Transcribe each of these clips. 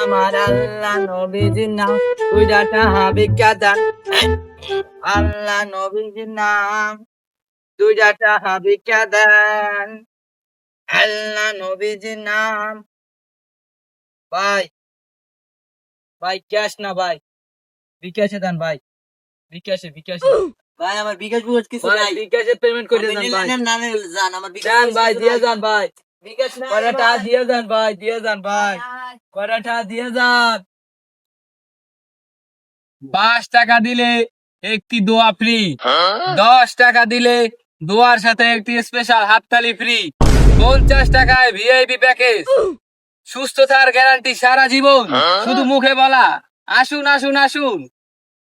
আমার আল্লাহ নবীজির নাম দুইটা টাহা দান আল্লাহ নবীজির নাম দুইটা ভিক্ষা আল্লাহ নবীজির নাম ভাই ভাই ক্যাশ না ভাই। বিকাশে দেন ভাই। বিকাশে বিকাশে। ভাই আমার বিকাশ বুকাশ কিছু নাই। বিকাশে পেমেন্ট করে দেন ভাই। না, না নিলেন, আমার বিকাশ ভাই দিয়ে যান ভাই। কয়টা দিয়ে যান ভাই দিয়ে যান ভাই কয়টা দিয়ে যান পাঁচ টাকা দিলে একটি দোয়া ফ্রি দশ টাকা দিলে দোয়ার সাথে একটি স্পেশাল হাততালি ফ্রি পঞ্চাশ টাকায় ভিআইপি প্যাকেজ সুস্থতার গ্যারান্টি সারা জীবন। শুধু মুখে বলা। আসুন আসুন আসুন।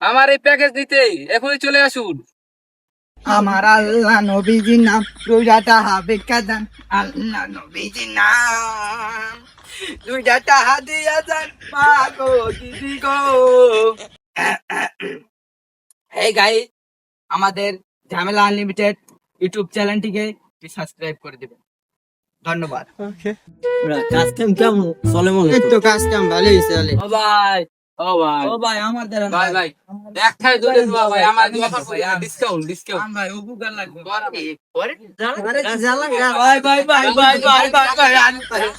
আমার এই প্যাকেজ নিতে এখনই চলে আসুন। আমার আল্লাহ নবীজির নাম দুইটা টাহা ভিক্ষা দেন। আল্লাহ নবীজির নাম দুইটা টাহা দিয়া যান মা গো দিদি গো। এই গাই আমাদের ঝামেলা আনলিমিটেড ইউটিউব চ্যানেলটিকে সাবস্ক্রাইব করে দিবেন। ধন্যবাদ। কাজ কেমন চলে মনে তো কাজ ভালোই চলে ও ভাই ও ভাই আমার দেন ভাই ভাই একটাই দুটো দোয়া ভাই আমার অফার করে ডিসকাউন্ট ডিসকাউন্ট ভাই উপকার লাগবে জ্বালা ভাই ভাই ভাই ভাই ভাই ভাই ভাই আমি ভাই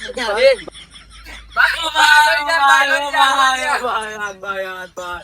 ভাই ভাই ভাই